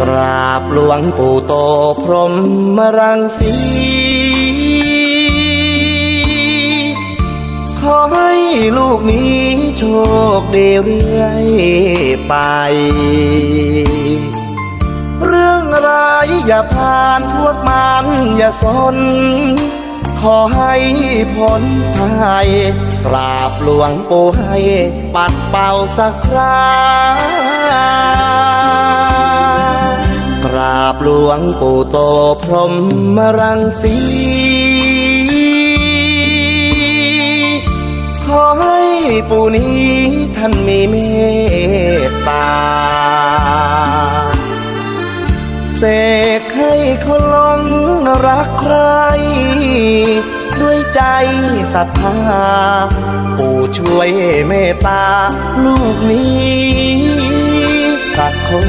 กราบหลวงปู่โตพรหมรังสี ขอให้ลูกนี้โชคดีเรื่อยไป เรื่องร้ายอย่าผ่านพวกมันอย่าสน ขอให้พ้นภัยกราบหลวงปู่ให้ปัดเป่าสักครา บหลวงปู่โตพรหมรังสี ขอให้ปู่นี้ท่านมีเมตตา เสกให้คนหลงรักใคร ด้วยใจศรัทธา ปู่ช่วยเมตตา ลูกนี้สักคน